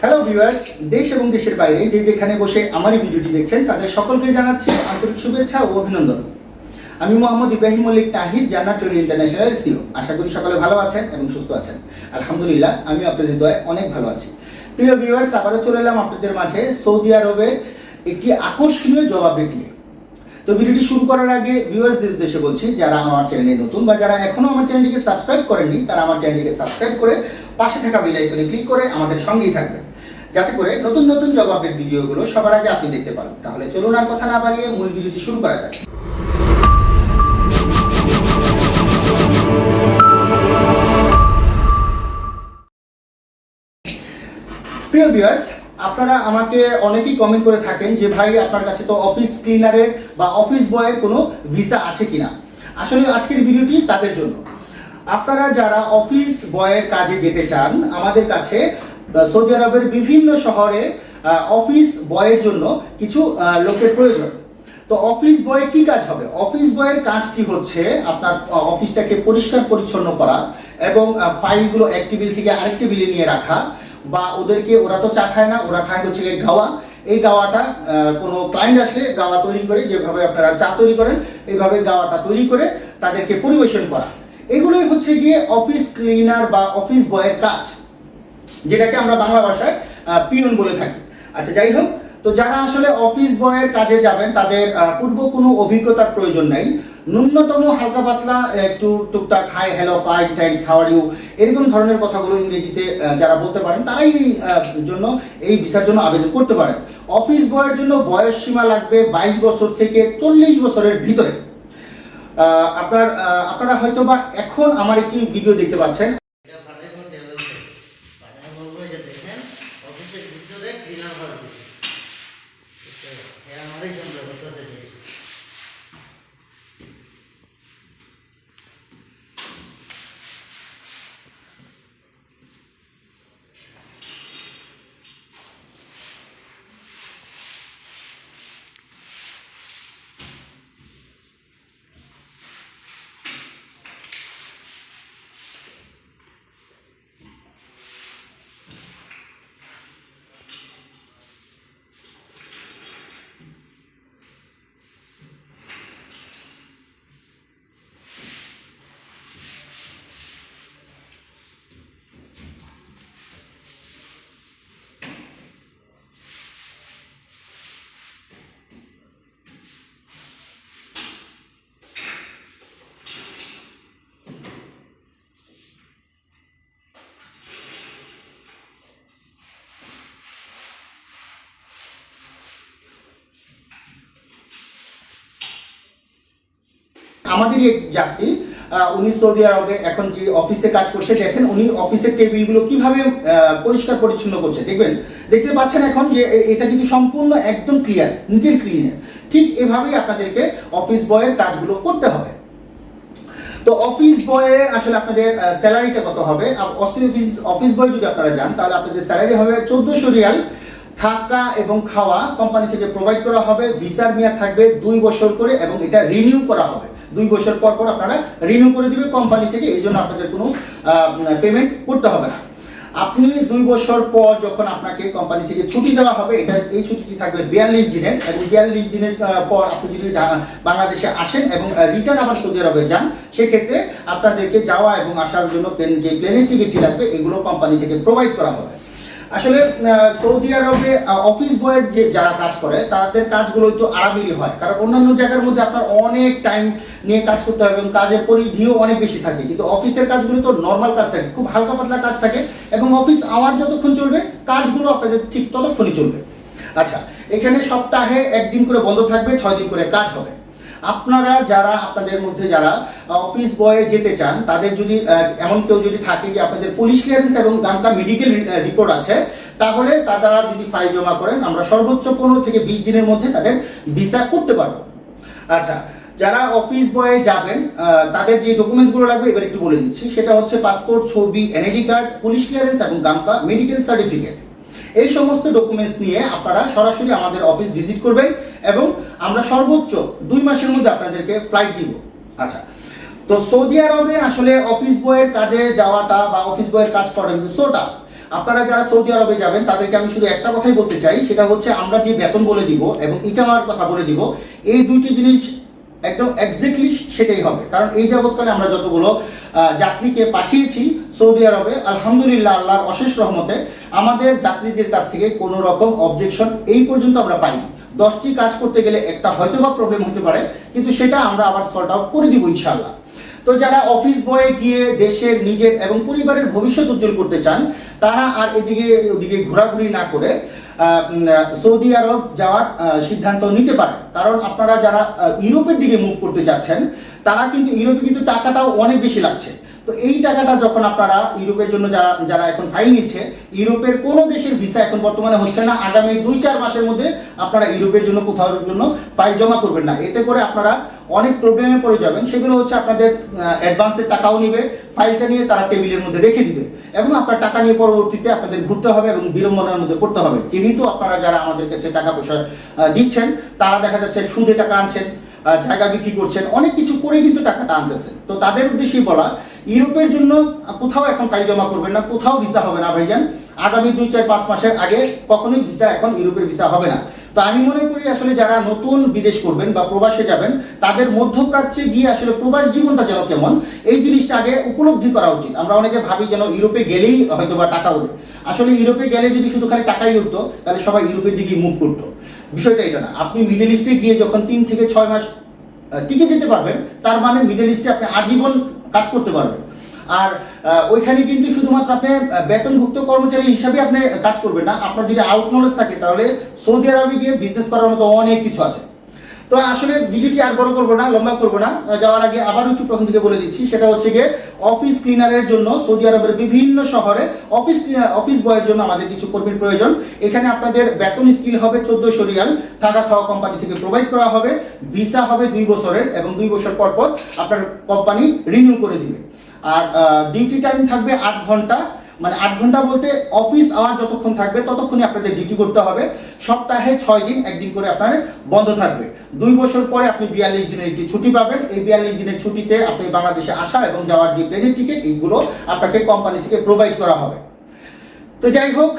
Hello viewers দেশ এবং দেশের বাইরে যে যেখানে বসে আমার এই ভিডিওটি দেখছেন, তাদের সকলকে জানাচ্ছি আন্তরিক শুভেচ্ছা ও অভিনন্দন। আমি মোহাম্মদ ইব্রাহিম মল্লিক তাহিদ জান্নাত টুরি ইন্টারন্যাশনাল সিও। আশা করি সকলে ভালো আছেন এবং সুস্থ আছেন। আলহামদুলিল্লাহ, আমি আপনাদের দয় অনেক ভালো আছি। প্রিয় ভিউয়ার্স আবারও চলে এলাম আপনাদের মাঝে সৌদি আরবের একটি আকর্ষণীয় জবাবে দিয়ে তো ভিডিওটি শুরু করার আগে ভিউয়ার্সদের উদ্দেশ্যে বলছি, যারা আমার চ্যানেলে নতুন বা যারা এখনও আমার চ্যানেলটিকে সাবস্ক্রাইব করেননি, তারা আমার চ্যানেলটিকে সাবস্ক্রাইব করে পাশে থাকা বেল আইকনে ক্লিক করে আমাদের সঙ্গেই থাকবেন। যাতে করে নতুন নতুন জবাবের ভিডিওগুলো সবার আগে আপনি দেখতে পারেন। তাহলে চলুন আর কথা না বাড়িয়ে মূল ভিডিওটি শুরু করা যাক। প্রিয় ভিউয়ার্স আপনারা আমাকে অনেকেই কমেন্ট করে থাকেন যে, ভাই, আপনার কাছে তো অফিস ক্লিনারের বা অফিস বয়ের কোনো ভিসা আছে কিনা? আসলে আজকের ভিডিওটি তাদের জন্য। আপনারা যারা অফিস বয়ের কাজে যেতে চান, আমাদের কাছে সৌদি আরবের বিভিন্ন শহরে অফিস বয়ের জন্য কিছু লোকের প্রয়োজন। তো অফিস বয়ে কি কাজ হবে? অফিস বয়ের কাজটি হচ্ছে আপনার অফিসটাকে পরিষ্কার পরিচ্ছন্ন করা এবং ফাইলগুলো এক টেবিল থেকে আরেক টেবিলে নিয়ে রাখা বা ওদেরকে ওরা তো চা খায় না, ওরা খায় হচ্ছে গাওয়া। এই গাওয়াটা কোনো ক্লায়েন্ট আসলে গাওয়া তৈরি করে, যেভাবে আপনারা চা তৈরি করেন, এইভাবে গাওয়াটা তৈরি করে তাদেরকে পরিবেশন করা। এগুলোই হচ্ছে গিয়ে অফিস ক্লিনার বা অফিস বয়ের কাজ। যেটাকে আমরা বাংলা ভাষায় পিয়ন বলে থাকি। আচ্ছা যাই হোক, তো যারা আসলে অফিস বয়ের কাজে যাবেন, তাদের পূর্ব কোনো অভিজ্ঞতার প্রয়োজন নেই। ন্যূনতম হালকা পাতলা একটু টুকটাক hi hello fine thanks how are you এরকম ধরনের কথাগুলো ইংরেজিতে যারা বলতে পারেন, তারাই জন্য এই ভিসার জন্য আবেদন করতে পারেন। অফিস বয়ের জন্য বয়স সীমা লাগবে বাইশ বছর থেকে চল্লিশ বছরের ভিতরে। আপনার আপনারা হয়তো বা এখন আমার একটি ভিডিও দেখতে পাচ্ছেন এটা পাঠাই কোন টেবিল থেকে পাঠাই বলব এই যে দেখেন অফিসের ভিতরে ক্লিনার ঘর দিচ্ছে আমারই সন্দেহ করতে দিয়েছে আমাদের এক যাত্রী উনি সৌদি আরবে এখন যে অফিসে কাজ করছে, দেখেন উনি অফিসের টেবিলগুলো কীভাবে পরিষ্কার পরিচ্ছন্ন করছে, দেখবেন? দেখতে পাচ্ছেন এখন যে এটা কিন্তু সম্পূর্ণ একদম ক্লিয়ার নিজের ক্লিয়ার ঠিক এভাবেই আপনাদেরকে অফিস বয়ের কাজগুলো করতে হবে। তো অফিস বয়ে আসলে আপনাদের স্যালারিটা কত হবে? অফিস অফিস বয় যদি আপনারা যান, তাহলে আপনাদের স্যালারি হবে চোদ্দশো রিয়াল। থাকা এবং খাওয়া কোম্পানি থেকে প্রোভাইড করা হবে ভিসার মেয়াদ থাকবে দুই বছর করে এবং এটা রিনিউ করা হবে। দুই বছর পর পর আপনারা রিনিউ করে দিবে কোম্পানি থেকে, এই জন্য আপনাদের কোনো পেমেন্ট করতে হবে না। আপনি দুই বছর পর যখন আপনাকে কোম্পানি থেকে ছুটি দেওয়া হবে, এটা, এই ছুটিটি থাকবে বিয়াল্লিশ দিনের, এবং বিয়াল্লিশ দিনের পর আপনি যদি বাংলাদেশে আসেন এবং রিটার্ন আবার সৌদি আরবে যান, সেক্ষেত্রে আপনাদেরকে যাওয়া এবং আসার জন্য প্লেন যে প্লেনের টিকিটটি লাগবে, এগুলো কোম্পানি থেকে প্রোভাইড করা হবে। আসলে সৌদি আরবে অফিস বয়ের যে যারা কাজ করে, তাদের কাজগুলো একটু আরামেরই হয়। কারণ অন্যান্য জায়গার মধ্যে আপনার অনেক টাইম নিয়ে কাজ করতে হবে এবং কাজের পরিধিও অনেক বেশি থাকে। কিন্তু অফিসের কাজগুলো তো নর্মাল কাজ থাকে, খুব হালকা পাতলা কাজ থাকে এবং অফিস আওয়ার যতক্ষণ চলবে, কাজগুলো আপনাদের ঠিক ততক্ষণই চলবে। আচ্ছা এখানে সপ্তাহে একদিন করে বন্ধ থাকবে, ছয় দিন করে কাজ হবে। আপনারা যারা, আপনাদের মধ্যে যারা অফিস বয়ে যেতে চান, তাদের যদি এমন কেউ যদি থাকে যে আপনাদের পুলিশ ক্লিয়ারেন্স এবং গামকা মেডিকেল রিপোর্ট আছে, তাহলে তারা যদি ফাইল জমা করেন, আমরা সর্বোচ্চ পনেরো থেকে বিশ দিনের মধ্যে তাদের ভিসা করতে পারব। আচ্ছা যারা অফিস বয়ে যাবেন তাদের যে ডকুমেন্টসগুলো লাগবে, এবার একটু বলে দিচ্ছি। সেটা হচ্ছে পাসপোর্ট ছবি এনআইডি কার্ড পুলিশ ক্লিয়ারেন্স এবং গামকা মেডিকেল সার্টিফিকেট এই সমস্ত ডকুমেন্টস নিয়ে আপনারা সরাসরি আমাদের অফিস ভিজিট করবেন এবং আমরা সর্বোচ্চ দুই মাসের মধ্যে আপনাদেরকে ফ্লাইট দিব। আচ্ছা তো সৌদি আরবে আসলে অফিস বয়ের কাজে যাওয়াটা বা অফিস বয়ের কাজ করা কিন্তু সোটা আপনারা যারা সৌদি আরবে যাবেন, তাদেরকে আমি শুধু একটা কথাই বলতে চাই, সেটা হচ্ছে আমরা যে বেতন বলে দিব এবং ইকামার কথা বলে দিব, এই দুইটি জিনিস একদম এক্স্যাক্টলি সেটাই হবে। কারণ এই যাবৎকালে আমরা যতগুলো যাত্রীকে পাঠিয়েছি সৌদি আরবে, আলহামদুলিল্লাহ আল্লাহর অশেষ রহমতে আমাদের যাত্রীদের কাছ থেকে কোনো রকম অবজেকশন এই পর্যন্ত আমরা পাইনি। দশটি কাজ করতে গেলে একটা হয়তো বা প্রবলেম হতে পারে, কিন্তু সেটা আমরা আবার সর্ট আউট করে দিব ইনশাআল্লাহ। তো যারা অফিস বয়ে গিয়ে দেশের নিজের এবং পরিবারের ভবিষ্যৎ উজ্জ্বল করতে চান, তারা আর এদিকে, ওদিকে ঘোরাঘুরি না করে সৌদি আরব যাওয়ার সিদ্ধান্ত নিতে পারেন কারণ আপনারা যারা ইউরোপের দিকে মুভ করতে চাচ্ছেন তারা কিন্তু ইউরোপে কিন্তু টাকাটাও অনেক বেশি লাগছে। তো এই টাকাটা যখন আপনারা ইউরোপের জন্য যারা যারা এখন ফাইল নিচ্ছে, ইউরোপের কোনো দেশের ভিসা এখন বর্তমানে হচ্ছে না। আগামী দুই চার মাসের মধ্যে আপনারা ইউরোপের জন্য কোথাও জন্য ফাইল জমা করবেন না। এতে করে আপনারা অনেক প্রবলেমে পড়ে যাবেন। সেগুলো হচ্ছে আপনাদের অ্যাডভান্সের টাকাও নিবে। ফাইলটা নিয়ে তারা টেবিলের মধ্যে রেখে দিবে। এবং আপনার টাকা নিয়ে পরবর্তীতে আপনাদের ঘুরতে হবে এবং বিড়ম্বনার মধ্যে পড়তে হবে। যেহেতু আপনারা যারা আমাদের কাছে টাকা পয়সা দিচ্ছেন, তারা দেখা যাচ্ছে সুদে টাকা আনছেন জায়গা বিক্রি করছেন, অনেক কিছু করে কিন্তু টাকাটা আনতেছেন তো তাদের উদ্দেশ্যেই বলা, ইউরোপের জন্য কোথাও এখন ফাইল জমা করবেন না, কোথাও ভিসা হবে না ভাইজান। আগামী দুই, চার, পাঁচ মাসের আগে কখনোই ভিসা এখন ইউরোপের ভিসা হবে না। তো আমি মনে করি আসলে যারা নতুন বিদেশ করবেন বা প্রবাসে যাবেন, তাদের মধ্যপ্রাচ্যে গিয়ে আসলে প্রবাস জীবনটা যেন কেমন, এই জিনিসটা আগে উপলব্ধি করা উচিত। আমরা অনেকে ভাবি যেন ইউরোপে গেলেই হয়তো বা টাকা উঠে আসলে ইউরোপে গেলে যদি শুধু খালি টাকাই উঠতো, তাহলে সবাই ইউরোপের দিকে মুভ করতো। বিষয়টা এটা না। আপনি মিডল ইস্টে গিয়ে যখন তিন থেকে ছয় মাস টিকে যেতে পারবেন, তার মানে মিডল ইস্টে আপনি আজীবন কাজ করতে পারবেন। আর ওইখানে কিন্তু শুধুমাত্র আপনি বেতনভুক্ত কর্মচারী হিসাবে আপনি কাজ করবেন না। আপনার যদি আউট নলেজ থাকে, তাহলে সৌদি আরবে গিয়ে বিজনেস করার মতো অনেক কিছু আছে। তো আসলে ভিডিওটি আর বড় করব না, লম্বা করব না। যাওয়ার আগে আবার একটু প্রথম থেকে বলে দিচ্ছি, সেটা হচ্ছে গিয়ে অফিস ক্লিনারের জন্য সৌদি আরবের বিভিন্ন শহরে অফিস ক্লিনার অফিস বয়ের জন্য আমাদের কিছু কর্মীর প্রয়োজন। এখানে আপনাদের বেতন স্কিল হবে চোদ্দশো রিয়াল থাকা খাওয়া কোম্পানি থেকে প্রোভাইড করা হবে ভিসা হবে দুই বছরের এবং দুই বছর পর পর আপনার কোম্পানি রিনিউ করে দিবে। আর ডিউটি টাইম থাকবে আট ঘণ্টা। মানে আট ঘণ্টা বলতে অফিস আওয়ার যতক্ষণ থাকবে, ততক্ষণই আপনাদের ডিউটি করতে হবে। সপ্তাহে ছয় দিন একদিন করে আপনার বন্ধ থাকবে। দুই বছর পরে আপনি বিয়াল্লিশ দিনের একটি ছুটি পাবেন। এই বিয়াল্লিশ দিনের ছুটিতে আপনি বাংলাদেশে আসা এবং যাওয়ার যে প্লেনের টিকিট এইগুলো আপনাকে কোম্পানি থেকে প্রোভাইড করা হবে। তো যাই হোক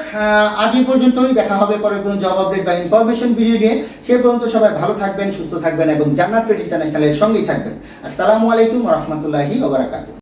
আজ এই পর্যন্তই। দেখা হবে পরের কোনো জব আপডেট বা ইনফরমেশন ভিডিও নিয়ে। সে পর্যন্ত সবাই ভালো থাকবেন, সুস্থ থাকবেন এবং জান্নাত ট্রেড ইন্টারন্যাশনালের সঙ্গেই থাকবেন। আসসালামু আলাইকুম রহমতুল্লাহি ওবরাকাতুহ